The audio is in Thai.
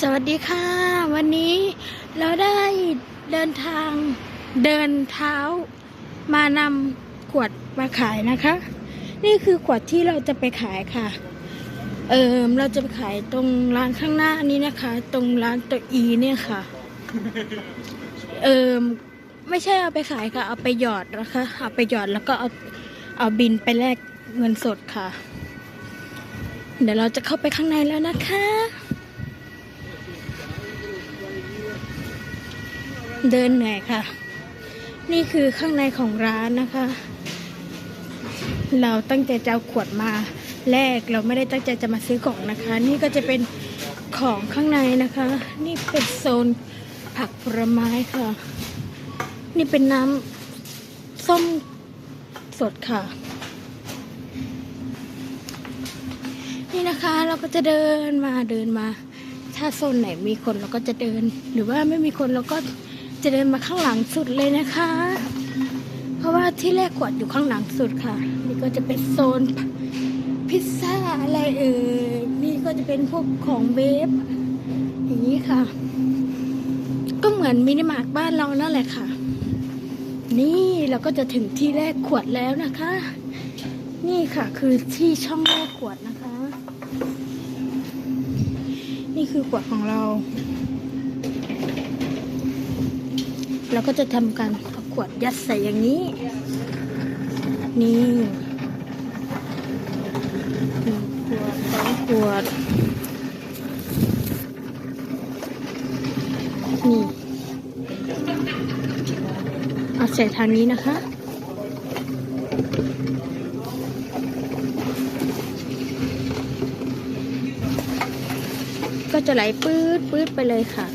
สวัสดีค่ะ วันนี้เราได้เดินทางเดินเท้ามานำขวดมาขายนะคะ นี่คือขวดที่เราจะไปขายค่ะ เอิมเราจะไปขายตรงร้านข้างหน้านี้นะคะ ตรงร้านตัวอีเนี่ยค่ะ เอิมไม่ใช่เอาไปขายค่ะ เอาไปหยอดนะคะเอาไปหยอดแล้วก็เอาเอาบินไปแลกเงินสดค่ะ เดี๋ยวเราจะเข้าไปข้างในแล้วนะคะ เดินเหนื่อยค่ะ นี่คือข้างในของร้านนะคะ เราตั้งใจจะเอาขวดมาแลกเราไม่ได้ตั้งใจจะมาซื้อของนะคะ นี่ก็จะเป็นของข้างในนะคะ นี่เป็นโซนผักผลไม้ค่ะ นี่เป็นน้ำส้มสดค่ะ นี่นะคะเราก็จะเดินมาเดินมา ถ้าโซนไหนมีคนเราก็จะเดิน หรือว่าไม่มีคนเราก็ จะเดินมาข้างหลังสุดเลยนะคะ เพราะว่าที่แรกขวดอยู่ข้างหลังสุดค่ะ นี่ก็จะเป็นโซนพิซซ่าอะไรเอ่ยนี่ก็จะเป็นพวกของเบฟอย่างนี้ค่ะ ก็เหมือนมินิมาร์ทบ้านเรานั่นแหละค่ะ นี่เราก็จะถึงที่แรกขวดแล้วนะคะ นี่ค่ะคือที่ช่องแรกขวดนะคะ นี่คือขวดของเรา เราก็จะทำการเอาขวดยัดใส่อย่างนี้ นี่หนึ่งขวดสองขวด นี่ เอาใส่ทางนี้นะคะก็จะไหลปื๊ดปื๊ดไปเลยค่ะ